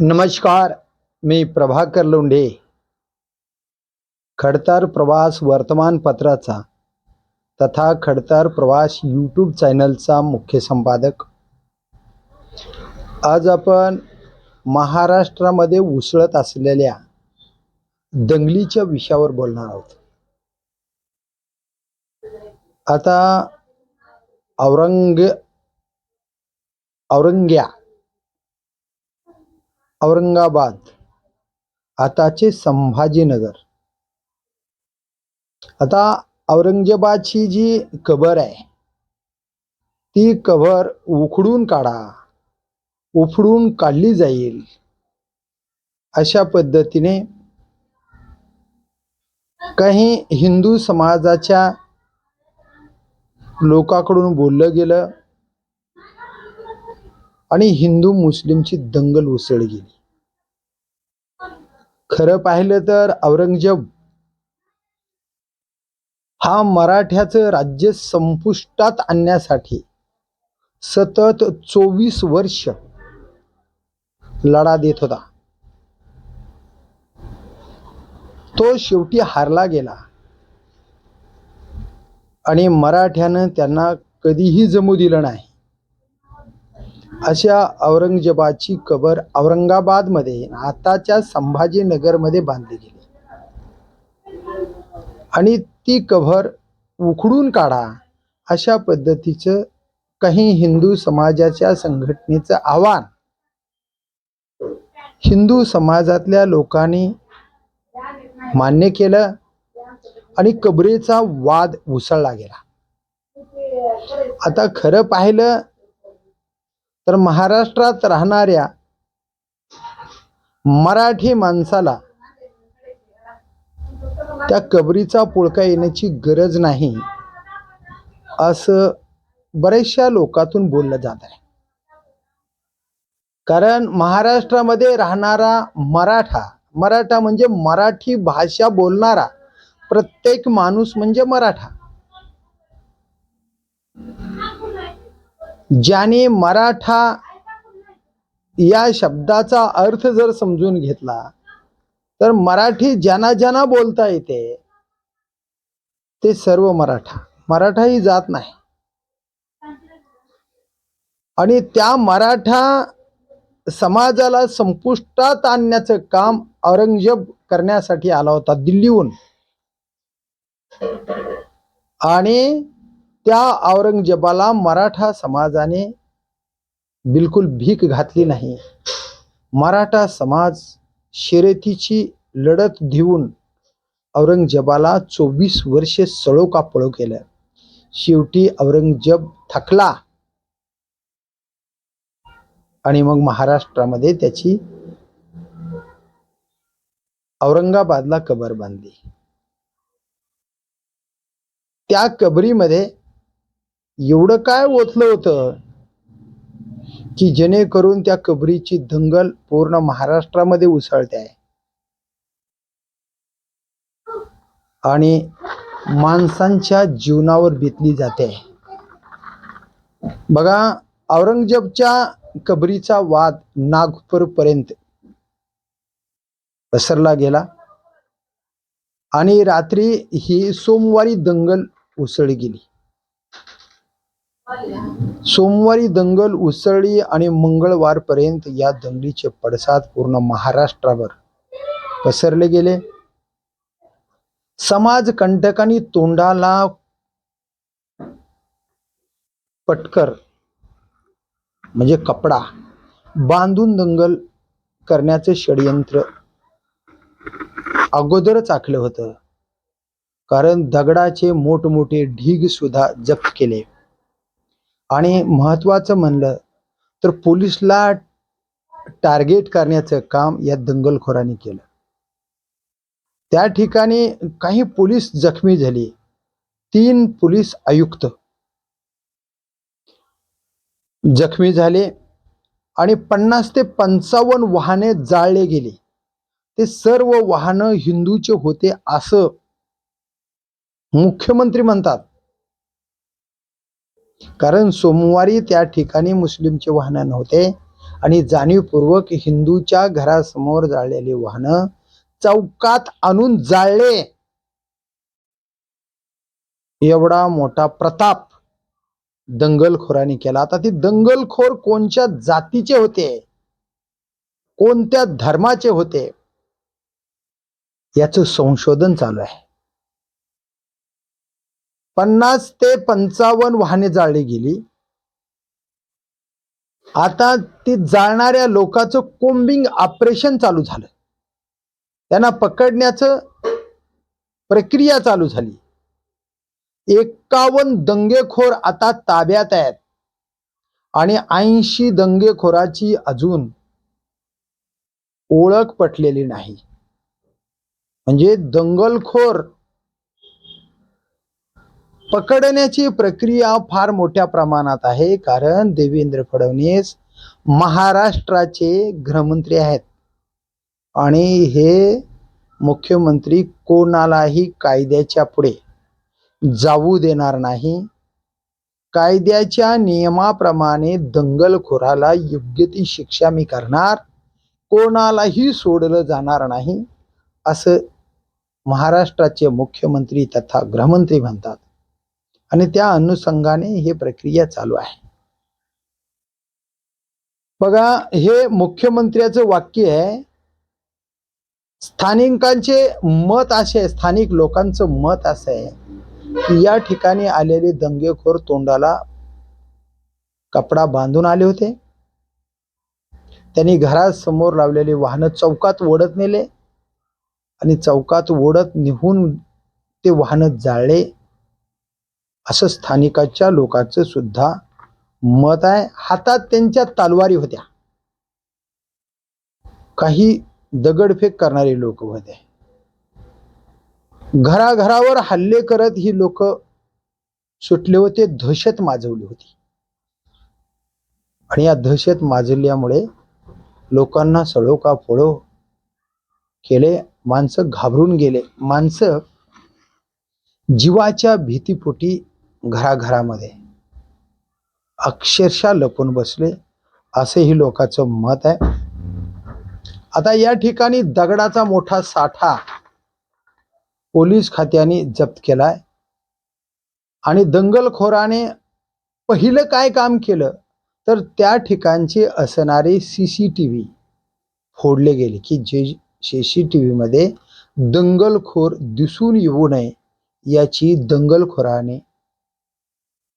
नमस्कार मी प्रभाकर लोंढे. खडतर प्रवास वर्तमानपत्राचा तथा खडतर प्रवास यूट्यूब चॅनलचा मुख्य संपादक. आज आपण महाराष्ट्रामध्ये उसळत असलेल्या दंगलीच्या विषयावर बोलणार आहोत. आता औरंग औरंग्या औरंगाबाद आताचे संभाजीनगर. आता औरंगजेबाची जी कबर आहे ती कबर उखडून काढा उफडून काढली जाईल अशा पद्धतीने काही हिंदू समाजाच्या लोकांकडून बोललं गेलं. आणि हिंदू मुस्लिमची दंगल उसळ गेली. खरं पाहिलं तर औरंगजेब हा मराठ्याचं राज्य संपुष्टात आणण्यासाठी सतत चोवीस वर्ष लढा देत होता. तो शेवटी हारला गेला. आणि मराठ्यानं त्यांना कधीही जमू दिलं नाही. अशा औरंगजेबाची कबर औरंगाबादमध्ये आताच्या संभाजीनगरमध्ये बांधली गेली. आणि ती कबर उखडून काढा अशा पद्धतीचं काही हिंदू समाजाच्या संघटनेचं आव्हान. हिंदू समाजातल्या लोकांनी मान्य केलं आणि कबरेचा वाद उसळला गेला. आता खरं पाहिलं तर महाराष्ट्रात राहणाऱ्या मराठी माणसाला त्या कबरीचा पुळका येण्याची गरज नाही असं बऱ्याचशा लोकातून बोललं जात आहे. कारण महाराष्ट्रामध्ये राहणारा मराठा मराठा म्हणजे मराठी भाषा बोलणारा प्रत्येक माणूस म्हणजे मराठा. ज्याने मराठा या शब्दाचा अर्थ जर समजून घेतला तर मराठी ज्यांना ज्यांना बोलता येते ते सर्व मराठा. मराठा ही जात नाही. आणि त्या मराठा समाजाला संपुष्टात आणण्याचं काम औरंगजेब करण्यासाठी आला होता दिल्लीहून. आणि त्या औरंगजेबाला मराठा समाजाने बिलकुल भीक घातली नाही. मराठा समाज शर्यतीची लढत देऊन औरंगजेबाला चोवीस वर्षे सळो का पळो केलं. शेवटी औरंगजेब थकला. आणि मग महाराष्ट्रामध्ये त्याची औरंगाबादला कबर बांधली. त्या कबरीमध्ये एवढं काय ओतलं होतं? की जेणेकरून त्या कबरीची दंगल पूर्ण महाराष्ट्रामध्ये उसळते. आहे आणि माणसांच्या जीवनावर बेतली जाते. बघा औरंगजेबच्या कबरीचा वाद नागपूरपर्यंत पसरला गेला. आणि रात्री ही सोमवारी दंगल उसळली गेली. सोमवारी दंगल उसळली आणि मंगळवारपर्यंत या दंगलीचे पडसाद पूर्ण महाराष्ट्रावर पसरले गेले. समाज कंटकांनी तोंडाला पटकर म्हणजे कपडा बांधून दंगल करण्याचे षडयंत्र अगोदरच आखलं होतं. कारण दगडाचे मोठमोठे ढीग सुद्धा जप्त केले. आणि महत्वाचं म्हणलं तर पोलिसला टार्गेट करण्याचं काम या दंगलखोरांनी केलं. त्या ठिकाणी काही पोलीस जखमी झाले. तीन पोलीस आयुक्त जखमी झाले आणि पन्नास ते पंचावन्न वाहने जाळले गेले. ते सर्व वाहनं हिंदूचे होते असं मुख्यमंत्री म्हणतात. कारण सोमवारी त्या ठिकाणी मुस्लिमचे वाहनं नव्हते आणि जाणीवपूर्वक हिंदूच्या घरासमोर जाळलेली वाहनं चौकात आणून जाळले. एवढा मोठा प्रताप दंगलखोरांनी केला. आता ती दंगलखोर कोणत्या जातीचे होते? कोणत्या धर्माचे होते? याचं संशोधन चालू आहे. पन्नास ते पंचावन्न वाहने जाळली गेली. आता ती जाळणाऱ्या लोकांचं कोंबिंग ऑपरेशन चालू झालं. त्यांना पकडण्याचं प्रक्रिया चालू झाली. एकावन्न दंगेखोर आता ताब्यात आहेत. आणि ऐंशी दंगेखोराची अजून ओळख पटलेली नाही. म्हणजे दंगलखोर पकडण्याची प्रक्रिया फार मोठ्या प्रमाणात आहे कारण देवेंद्र फडणवीस महाराष्ट्राचे गृहमंत्री आहेत. आणि हे मुख्यमंत्री कोणालाही कायद्याच्या पुढे जाऊ देणार नाही. कायद्याच्या नियमाप्रमाणे दंगलखोराला योग्य ती शिक्षा मी करणार कोणालाही सोडलं जाणार नाही असं महाराष्ट्राचे मुख्यमंत्री तथा गृहमंत्री म्हणतात. आणि त्या अनुषंगाने ही प्रक्रिया चालू आहे. बघा हे मुख्यमंत्र्याचं वाक्य आहे स्थानिकांचे मत असे स्थानिक लोकांचं मत असं आहे की या ठिकाणी आलेले दंगेखोर तोंडाला कपडा बांधून आले होते. त्यांनी घरासमोर लावलेले वाहनं चौकात ओढत नेले आणि चौकात ओढत निघून ते वाहनं जाळले. असं स्थानिकाच्या लोकांचं सुद्धा मत आहे. हातात त्यांच्या तलवारी होत्या. काही दगडफेक करणारे लोक होते. घराघरावर हल्ले करत ही लोक सुटले होते. दहशत माजवली होती. आणि या दहशत माजवल्यामुळे लोकांना सळो का फोडो केले. माणसं घाबरून गेले. माणसं जीवाच्या भीतीपोटी घराघरामध्ये. अक्षरशः लपून बसले असेही लोकांचं मत आहे. आता या ठिकाणी दगडाचा मोठा साठा पोलीस खात्याने जप्त केलाय. आणि दंगलखोराने पहिलं काय काम केलं? तर त्या ठिकाणचे असणारे सी सी टी व्ही फोडले गेले की जे सी सी टी व्हीमध्ये दंगलखोर दिसून येऊ नये याची दंगलखोराने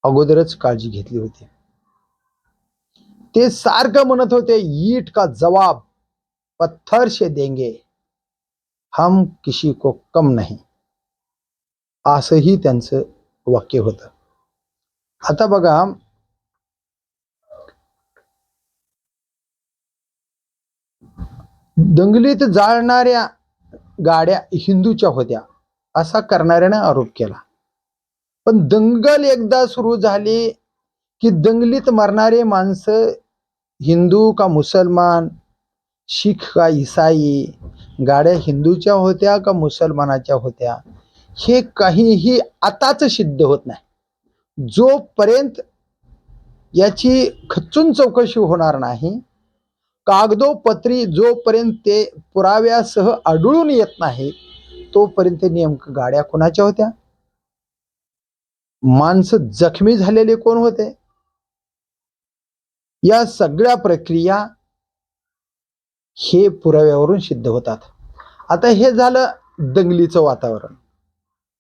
अगोदरच काळजी घेतली होती. ते सारखं म्हणत होते ईट का जवाब? पत्थर से देंगे. हम किसी को कम नाही. असंही त्यांचं वाक्य होतं. आता बघा दंगलीत जाळणाऱ्या गाड्या हिंदूच्या होत्या असा करणाऱ्याने आरोप केला. पण दंगल एकदा सुरू झाली की दंगलीत मरणारे माणसं हिंदू का मुसलमान शीख का इसाई गाड्या हिंदूच्या होत्या का मुसलमानाच्या होत्या हे काहीही आताच सिद्ध होत नाही. जोपर्यंत याची खच्चून चौकशी होणार नाही कागदोपत्री जोपर्यंत ते पुराव्यासह आढळून येत नाही तोपर्यंत नेमकं गाड्या कोणाच्या होत्या? माणसं जखमी झालेले कोण होते? या सगळ्या प्रक्रिया हे पुराव्यावरून सिद्ध होतात. आता हे झालं दंगलीचं वातावरण.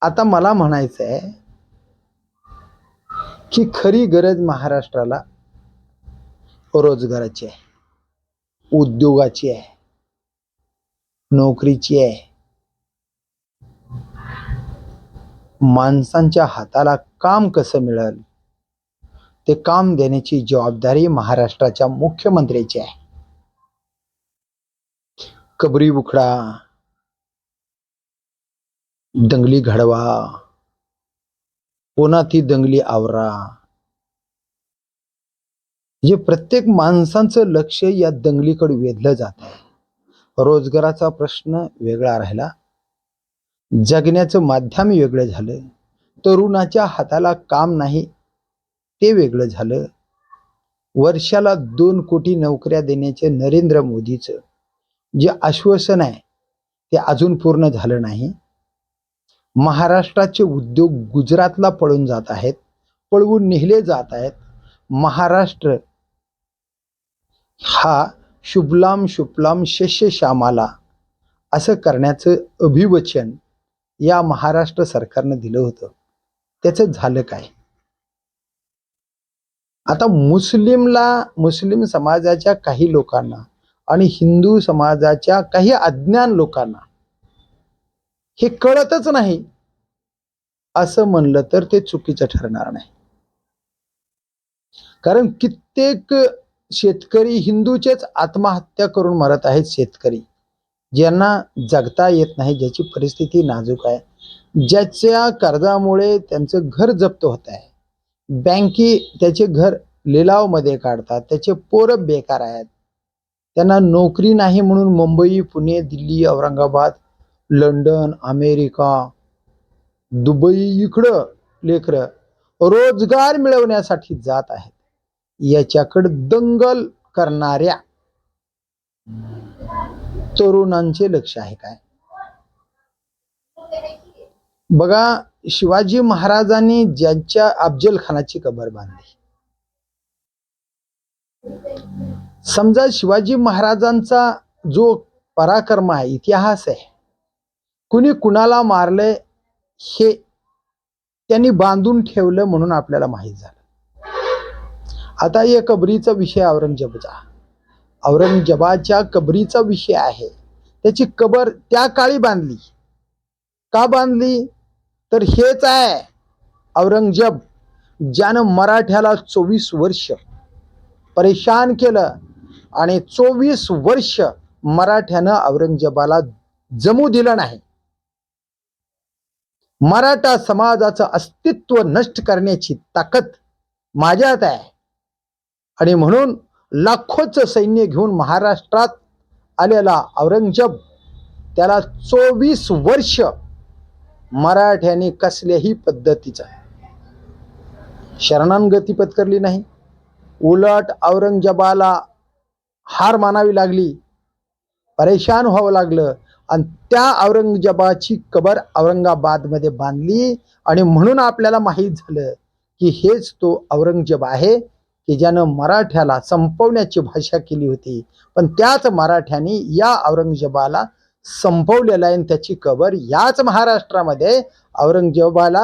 आता मला म्हणायचं आहे की खरी गरज महाराष्ट्राला रोजगाराची आहे उद्योगाची आहे नोकरीची आहे माणसांच्या हाताला काम कसं मिळेल? ते काम देण्याची जबाबदारी महाराष्ट्राच्या मुख्यमंत्र्याची आहे. कबरी बुखडा दंगली घडवा पुन्हा ती दंगली आवरा. जे प्रत्येक माणसांचं लक्ष या दंगलीकडे वेधलं जात आहे. रोजगाराचा प्रश्न वेगळा राहिला. जगण्याचं माध्यम वेगळं झालं. तरुणाच्या हाताला काम नाही ते वेगळं झालं. वर्षाला दोन कोटी नोकऱ्या देण्याचे नरेंद्र मोदीचं जे आश्वासन आहे ते अजून पूर्ण झालं नाही. महाराष्ट्राचे उद्योग गुजरातला पळून जात आहेत पळवून नेले जात आहेत. महाराष्ट्र हा शुभलाम शुभलाम शस्य श्यामाला असं करण्याचं अभिवचन या महाराष्ट्र सरकारनं दिलं होतं. त्याचं झालं काय? आता मुस्लिमला मुस्लिम समाजाच्या काही लोकांना आणि हिंदू समाजाच्या काही अज्ञान लोकांना हे कळतच नाही. असं म्हणलं तर ते चुकीचं ठरणार नाही. कारण कित्येक शेतकरी हिंदूचेच आत्महत्या करून मरत आहेत शेतकरी. ज्यांना जगता येत नाही ज्याची परिस्थिती नाजूक आहे ज्याच्या कर्जामुळे त्यांचं घर जप्त होत आहे. बँकी त्याचे घर लिलावमध्ये काढतात त्याचे पोरं बेकार आहेत. त्यांना नोकरी नाही म्हणून Mumbai Pune Delhi Aurangabad London America Dubai इकडं लेकरं रोजगार मिळवण्यासाठी जात आहेत. याच्याकडे दंगल करणाऱ्या तरुणांचे लक्ष आहे काय? बघा शिवाजी महाराजांनी ज्यांच्या अफजल खानाची कबर बांधली. समजा शिवाजी महाराजांचा जो पराक्रम आहे इतिहास आहे कुणी कुणाला मारलंय हे त्यांनी बांधून ठेवलं म्हणून आपल्याला माहीत झालं. आता या कबरीचा विषय औरंगजेबचा औरंगजेबाच्या कबरीचा विषय आहे. त्याची कबर त्या काळी बांधली. का बांधली? तर हेच आहे औरंगजेब ज्यानं मराठ्याला चोवीस वर्ष परेशान केलं आणि चोवीस वर्ष मराठ्यानं औरंगजेबाला जमू दिलं नाही. मराठा समाजाचं अस्तित्व नष्ट करण्याची ताकद माझ्यात आहे. आणि म्हणून लाखोचं सैन्य घेऊन महाराष्ट्रात आलेला औरंगजेब त्याला चोवीस वर्ष मराठ्याने कसल्याही पद्धतीचा शरणांगती पत्करली नाही. उलट औरंगजेबाला हार मानावी लागली परेशान व्हावं लागलं आणि त्या औरंगजेबाची कबर औरंगाबादमध्ये बांधली आणि म्हणून आपल्याला माहीत झालं की हेच तो औरंगजेब आहे. की ज्यानं मराठ्याला संपवण्याची भाषा केली होती. पण त्याच मराठ्याने या औरंगजेबाला संपवलेला आहे आणि त्याची कबर याच महाराष्ट्रामध्ये औरंगजेबाला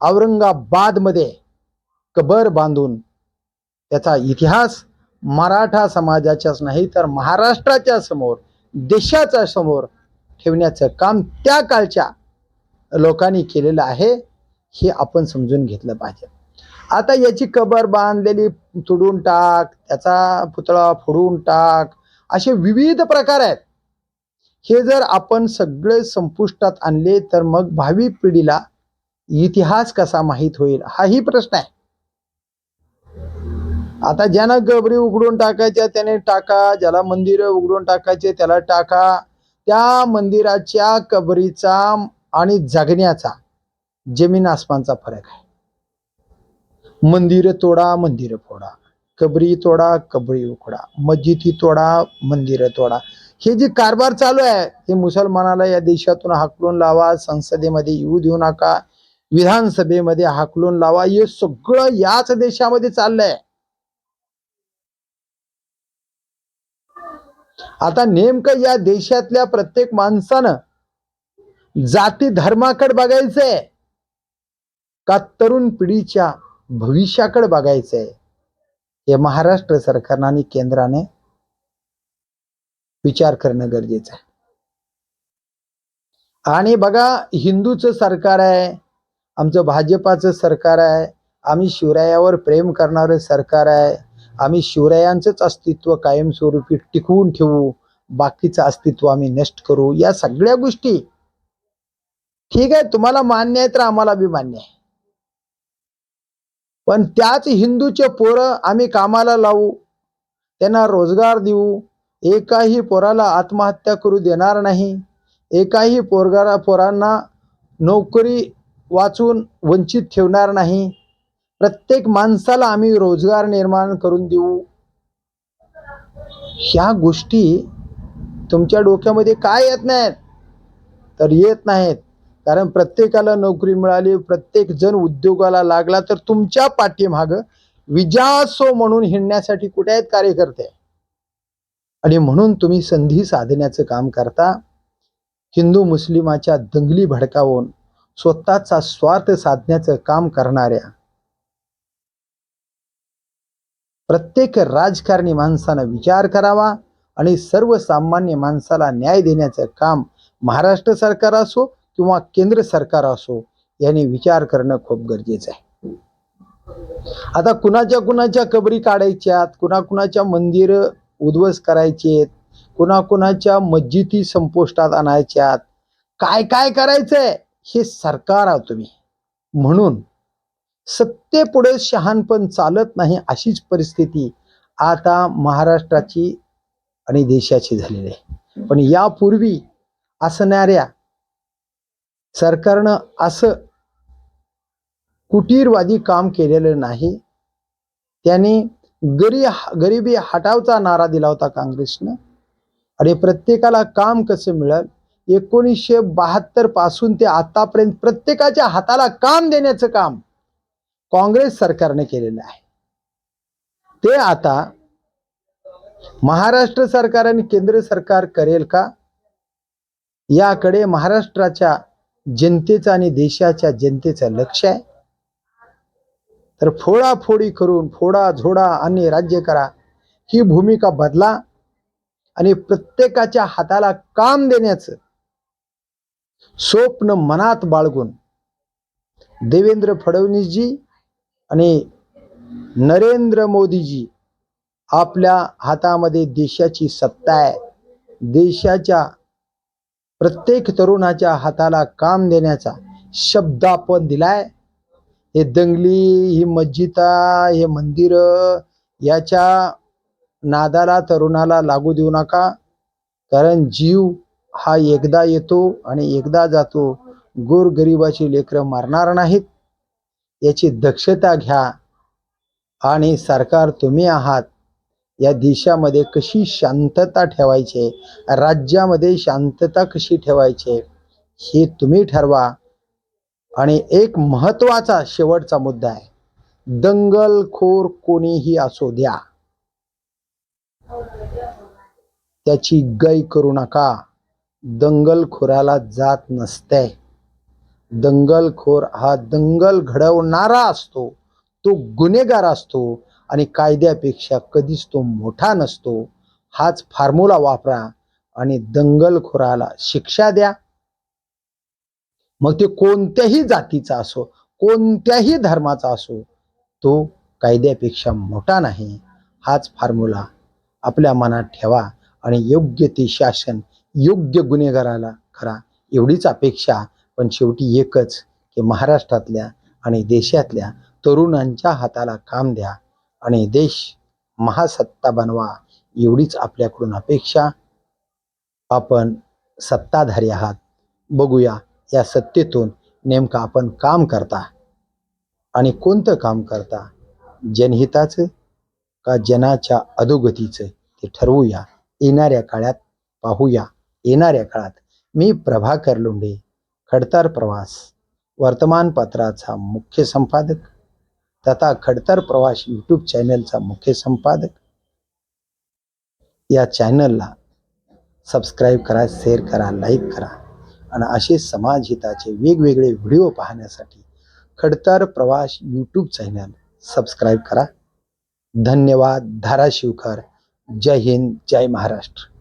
औरंगाबादमध्ये कबर बांधून त्याचा इतिहास मराठा समाजाच्याच नाही तर महाराष्ट्राच्या समोर देशाच्या समोर ठेवण्याचं काम त्या काळच्या लोकांनी केलेलं आहे हे आपण समजून घेतलं पाहिजे. आता याची कबर बांधलेली तुडून टाक त्याचा पुतळा फोडून टाक असे विविध प्रकार आहेत. हे जर आपण सगळे संपुष्टात आणले तर मग भावी पिढीला इतिहास कसा माहीत होईल? हाही प्रश्न आहे. आता ज्यानं गबरी उघडून टाकायच्या त्याने टाका. ज्याला मंदिर उघडून टाकायचे त्याला टाका. त्या मंदिराच्या कबरीचा आणि जगण्याचा जमीन आसमानचा फरक आहे. मंदिर तोडा मंदिर फोडा. कबरी तोडा कबरी उखडा. मस्जिदी तोडा मंदिर तोडा. हे जे कारभार चालू आहे हे मुसलमानाला या देशातून हाकलून लावा संसदेमध्ये येऊ देऊ नका विधानसभेमध्ये हाकलून लावा हे सगळं याच देशामध्ये चाललंय. आता नेमकं या देशातल्या प्रत्येक माणसानं जाती धर्माकडे बघायचंय का तरुण पिढीच्या भविष्याकडे बघायचंय हे महाराष्ट्र सरकारनं आणि केंद्राने विचार करणं गरजेचं आहे. आणि बघा हिंदूचं सरकार आहे आमचं भाजपाचं सरकार आहे आम्ही शिवरायावर प्रेम करणारं सरकार आहे आम्ही शिवरायांचंच अस्तित्व कायमस्वरूपी टिकवून ठेवू बाकीचं अस्तित्व आम्ही नष्ट करू या सगळ्या गोष्टी. ठीक आहे तुम्हाला मान्य आहे तर आम्हाला बी मान्य आहे. पण त्याच हिंदूचे पोरं आम्ही कामाला लावू त्यांना रोजगार देऊ. एकाही पोराला आत्महत्या करू देणार नाही. एकाही पोरगारा पोरांना नोकरी वाचून वंचित ठेवणार नाही. प्रत्येक माणसाला आम्ही रोजगार निर्माण करून देऊ. ह्या गोष्टी तुमच्या डोक्यामध्ये काय येत नाहीत? तर येत नाहीत. कारण प्रत्येकाला नोकरी मिळाली प्रत्येक जण उद्योगाला लागला तर तुमच्या पाठीमाग विजासो म्हणून हिंडण्यासाठी कुठे आहेत कार्यकर्ते? आणि म्हणून तुम्ही संधी साधण्याचं काम करता. हिंदू मुस्लिमाच्या दंगली भडकावून स्वतःचा स्वार्थ साधण्याचं काम करणाऱ्या प्रत्येक राजकारणी माणसानं विचार करावा आणि सर्वसामान्य माणसाला न्याय देण्याचं काम महाराष्ट्र सरकार असो किंवा केंद्र सरकार असो यांनी विचार करणं खूप गरजेचं आहे. आता कुणाच्या कुणाच्या कबरी काढायच्यात कुणाकुणाच्या मंदिर उद्ध्वस्त करायचे कुणाकुणाच्या मस्जिदी संपुष्टात आणायच्यात काय काय करायचंय हे सरकार आहात तुम्ही. म्हणून सत्तेपुढे शहाणपण चालत नाही अशीच परिस्थिती आता महाराष्ट्राची आणि देशाची झालेली आहे. पण यापूर्वी असणाऱ्या सरकारनं असं कुटीरवादी काम केलेलं नाही. त्यांनी गरी गरिबी हटावचा नारा दिला होता काँग्रेसनं. आणि प्रत्येकाला काम कसं मिळेल? एकोणीसशे बहात्तरपासून ते आतापर्यंत प्रत्येकाच्या हाताला काम देण्याचं काम काँग्रेस सरकारने केलेलं आहे. ते आता महाराष्ट्र सरकार आणि केंद्र सरकार करेल का? याकडे महाराष्ट्राच्या जनतेचं आणि देशाच्या जनतेचं लक्ष आहे. तर फोडाफोडी करून फोडा झोडा आणि राज्य करा. ही भूमिका बदला आणि प्रत्येकाच्या हाताला काम देण्याचं स्वप्न मनात बाळगून देवेंद्र फडणवीसजी आणि नरेंद्र मोदीजी आपल्या हातामध्ये देशाची सत्ता आहे. देशाच्या प्रत्येक तरुणाच्या हाताला काम देण्याचा शब्द आपण दिलाय. हे दंगली ही मस्जिदा हे मंदिर याच्या नादाला तरुणाला लागू देऊ नका. कारण जीव हा एकदा येतो आणि एकदा जातो. गोरगरिबाची लेकरं मारणार नाहीत. याची दक्षता घ्या आणि सरकार तुम्ही आहात. या देशामध्ये कशी शांतता ठेवायची? राज्यामध्ये शांतता कशी ठेवायची? हे तुम्ही ठरवा. आणि एक महत्त्वाचा शेवटचा मुद्दा आहे. दंगलखोर कोणीही असो द्या. त्याची गय करू नका. दंगलखोराला जात नसते. दंगलखोर हा दंगल घडवणारा असतो. तो गुन्हेगार असतो. आणि कायद्यापेक्षा कधीच तो मोठा नसतो. हाच फॉर्म्युला वापरा आणि दंगलखोराला शिक्षा द्या. मग ते कोणत्याही जातीचा असो कोणत्याही धर्माचा असो तो कायद्यापेक्षा मोठा नाही. हाच फॉर्म्युला आपल्या मनात ठेवा आणि योग्य ते शासन योग्य गुन्हेगाराला करा. एवढीच अपेक्षा पण शेवटी एकच की महाराष्ट्रातल्या आणि देशातल्या तरुणांच्या हाताला काम द्या. आणि देश महासत्ता बनवा एवढीच आपल्याकडून अपेक्षा. आपण सत्ताधारी आहात. बघूया या सत्तेतून नेमकं आपण काम करता आणि कोणतं काम करता? जनहिताचं का जनाच्या अधोगतीचं? ते ठरवूया. येणाऱ्या काळात पाहूया. येणाऱ्या काळात मी प्रभाकर लोंढे खडतर प्रवास वर्तमानपत्राचा मुख्य संपादक. तथा खडतर प्रवास यूट्यूब चॅनलचा मुख्य संपादक. या चॅनलला सबस्क्राईब करा शेअर करा लाईक करा आणि असे समाजहिताचे वेगवेगळे व्हिडिओ पाहण्यासाठी खडतर प्रवास यूट्यूब चॅनल सबस्क्राईब करा. धन्यवाद. धाराशिवकर. जय हिंद. जय महाराष्ट्र.